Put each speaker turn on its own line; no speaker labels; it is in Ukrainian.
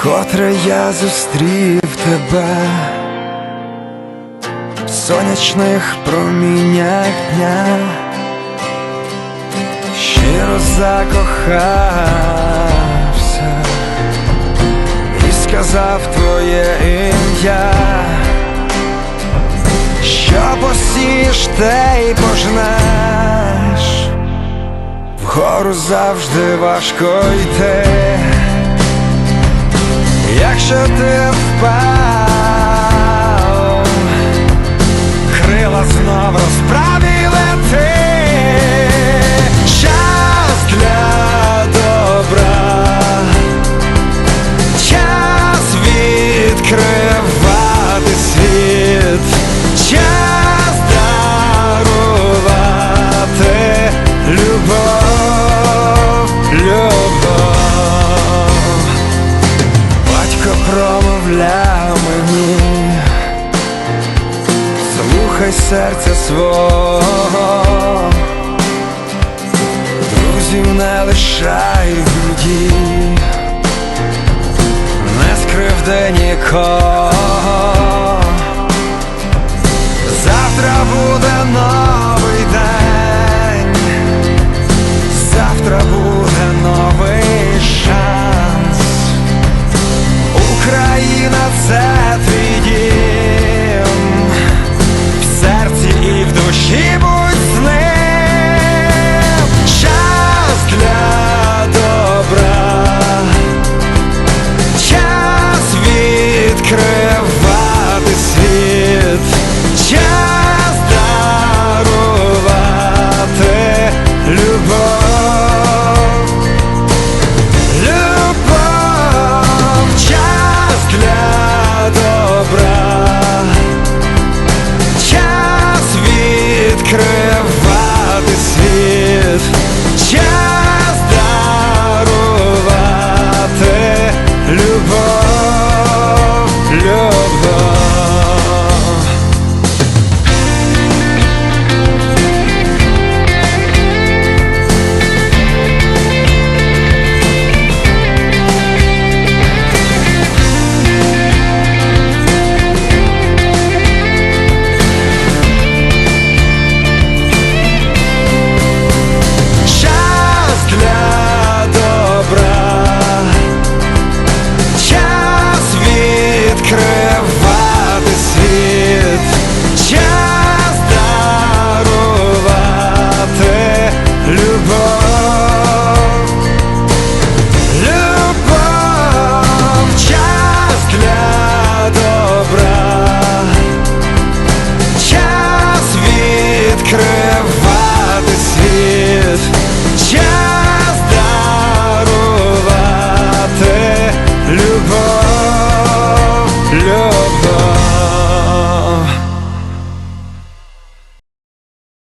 Вкотре я зустрів тебе в сонячних проміннях дня, щиро закохався і сказав твоє ім'я, що посієш, те й пожнеш, вгору завжди важко йти. Якщо ти впав, крила знов розправі лети, доля мені, слухай серця свого, друзів не лишай в не скривди нікого, завтра буде.